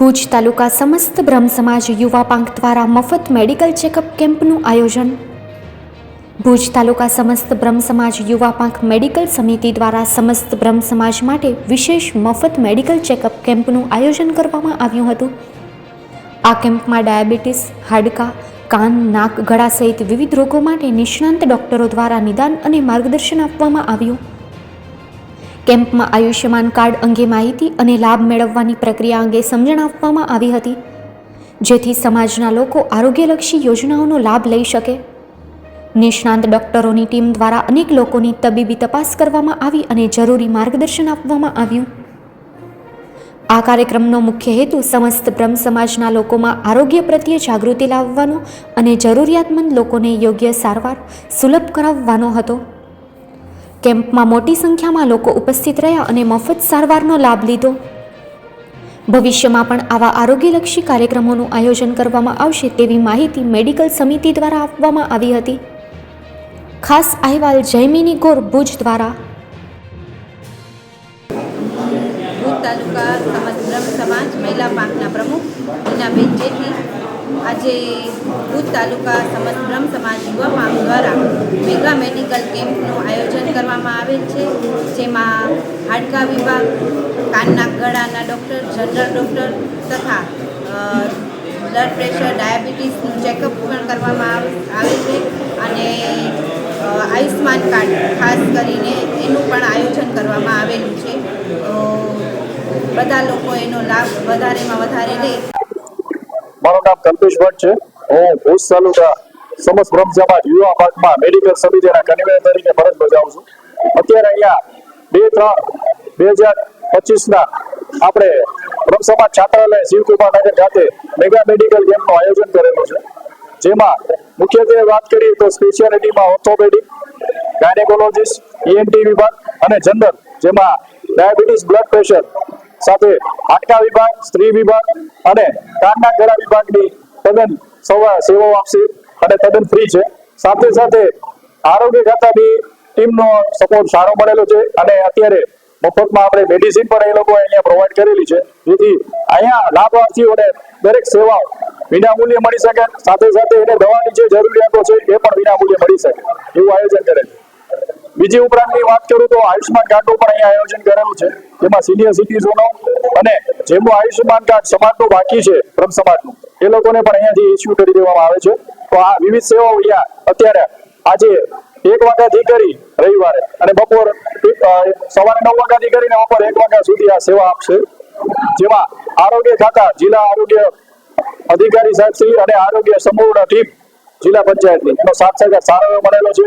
ભુજ તાલુકા સમસ્ત બ્રહ્મ સમાજ યુવા પાંખ દ્વારા મફત મેડિકલ ચેકઅપ કેમ્પનું આયોજન. ભુજ તાલુકા સમસ્ત બ્રહ્મ સમાજ યુવા પાંખ મેડિકલ સમિતિ દ્વારા સમસ્ત બ્રહ્મ સમાજ માટે વિશેષ મફત મેડિકલ ચેકઅપ કેમ્પનું આયોજન કરવામાં આવ્યું હતું. આ કેમ્પમાં ડાયાબિટીસ, હાડકા, કાન, નાક, ગળા સહિત વિવિધ રોગો માટે નિષ્ણાંત ડોક્ટરો દ્વારા નિદાન અને માર્ગદર્શન આપવામાં આવ્યું. કેમ્પમાં આયુષ્યમાન કાર્ડ અંગે માહિતી અને લાભ મેળવવાની પ્રક્રિયા અંગે સમજણ આપવામાં આવી હતી. જેથી સમાજના લોકો આરોગ્યલક્ષી યોજનાઓનો લાભ લઈ શકે. નિષ્ણાંત ડોક્ટરોની ટીમ દ્વારા અનેક લોકોની તબીબી તપાસ કરવામાં આવી અને જરૂરી માર્ગદર્શન આપવામાં આવ્યું. આ કાર્યક્રમનો મુખ્ય હેતુ સમસ્ત બ્રહ્મ સમાજના લોકોમાં આરોગ્ય પ્રત્યે જાગૃતિ લાવવાનો અને જરૂરિયાતમંદ લોકોને યોગ્ય સારવાર સુલભ કરાવવાનો હતો. કેમ્પમાં મોટી સંખ્યામાં લોકો ઉપસ્થિત રહ્યા અને મફત સારવારનો લાભ લીધો. ભવિષ્યમાં પણ આવા આરોગ્યલક્ષી કાર્યક્રમોનું આયોજન કરવામાં આવશે તેવી માહિતી મેડિકલ સમિતિ દ્વારા આપવામાં આવી હતી. ખાસ અહેવાલ જયમિની ગોર ભુજ દ્વારા. તાલુકા સમાજ બ્રહ્મ સમાજ મહિલા પાંખના પ્રમુખ હિનાબેન આજે ભુજ તાલુકા સમસ્ત બ્રહ્મ સમાજ યુવા ફાર્મ દ્વારા મેગા મેડિકલ કેમ્પનું આયોજન કરવામાં આવેલ છે, જેમાં હાડકા વિભાગ, કાનના ગળાના ડૉક્ટર, જનરલ ડૉક્ટર તથા બ્લડ પ્રેશર, ડાયાબિટીસનું ચેકઅપ પણ કરવામાં આવે- છે અને આયુષ્યમાન કાર્ડ ખાસ કરીને એનું પણ આયોજન કરવામાં આવેલું છે. બધા લોકો એનો લાભ વધારેમાં વધારે લે. મારું નામ કલ્પેશ ભટ્ટ છે. હું ભુજ તાલુકા સમસ્ત બ્રહ્મ સમાજ યુવા પાંખમાં મેડિકલ સમિતિના કન્વીનર તરીકે ફરજ બજાવું છું. અત્યારે અહીંયા બે ત્રણ બે હજાર પચીસના આપણે બ્રહ્મ સમાજ છાત્રાલય શિવકુમાર નગર ખાતે મેગા મેડિકલ કેમ્પનું આયોજન કરેલું છે. જેમાં મુખ્યત્વે વાત કરીએ તો સ્પેશિયાલિટીમાં ઓર્થોપેડિક ગાયનેકોલોજીસ્ટ ઈએનટી વિભાગ અને જનરલ, જેમાં ડાયાબિટીસ બ્લડ પ્રેશર સાથે હાટકા વિભાગ, સ્ત્રી વિભાગ અને કાનના ગળા વિભાગની તદ્દન સવા સેવાઓ આપશે અને તદ્દન ફ્રી છે. સાથે સાથે આરોગ્ય ખાતાની ટીમનો સપોર્ટ સારો મળેલો છે અને અત્યારે મફતમાં આપણે મેડિસિન પણ એ લોકો અહીંયા પ્રોવાઈડ કરેલી છે. જેથી અહીંયા લાભાર્થીઓને દરેક સેવાઓ વિનામૂલ્યે મળી શકે. સાથે સાથે એને દવાની જે જરૂરિયાતો છે એ પણ વિનામૂલ્યે મળી શકે. એવું આયોજન કરે છે. બીજી ઉપરાંતની વાત કરું તો આયુષ્યમાન કાર્ડનું પણ અહીંયા આયોજન કરેલું છે. જેમાં સિનિયર સિટીઝનો અને જેમનું આયુષ્યમાન કાર્ડ સમાજનું બાકી છે, બ્રહ્મ સમાજનું, એ લોકોને પણ અહીંયાથી ઇસ્યુ કરી દેવામાં આવે છે. તો આ વિવિધ સેવાઓ અહીંયા અત્યારે આજે એક વાગ્યાથી કરી રવિવારે અને બપોર સવારે નવ વાગ્યાથી કરીને બપોર એક વાગ્યા સુધી આ સેવા આપશે. જેમાં આરોગ્ય ખાતા, જિલ્લા આરોગ્ય અધિકારી સાહેબ શ્રી અને આરોગ્ય સંપૂર્ણ ટીમ જિલ્લા પંચાયતની સાથ સહકાર સારો મળેલો છે.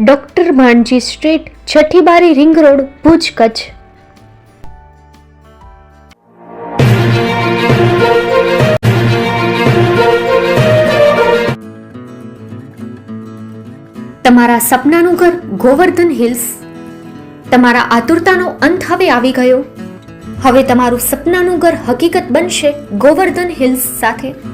doctor Bhanji street છઠ્ઠી બારી રિંગ રોડ, ભુજ કચ્છ. તમારા સપનાનું ઘર ગોવર્ધન હિલ્સ. તમારા આતુરતાનો અંત હવે આવી ગયો. હવે તમારું સપનાનું ઘર હકીકત બનશે ગોવર્ધન હિલ્સ સાથે.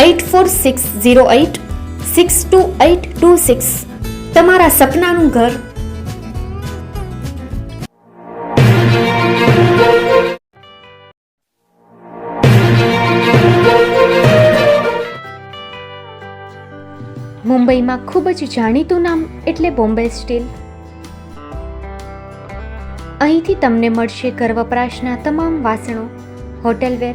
eight four six zero eight six two eight two six તમારા સપનાનું ઘર. મુંબઈમાં ખૂબ જ જાણીતું નામ એટલે બોમ્બે સ્ટીલ. અહીંથી તમને મળશે ઘર વપરાશના તમામ વાસણો હોટેલવેર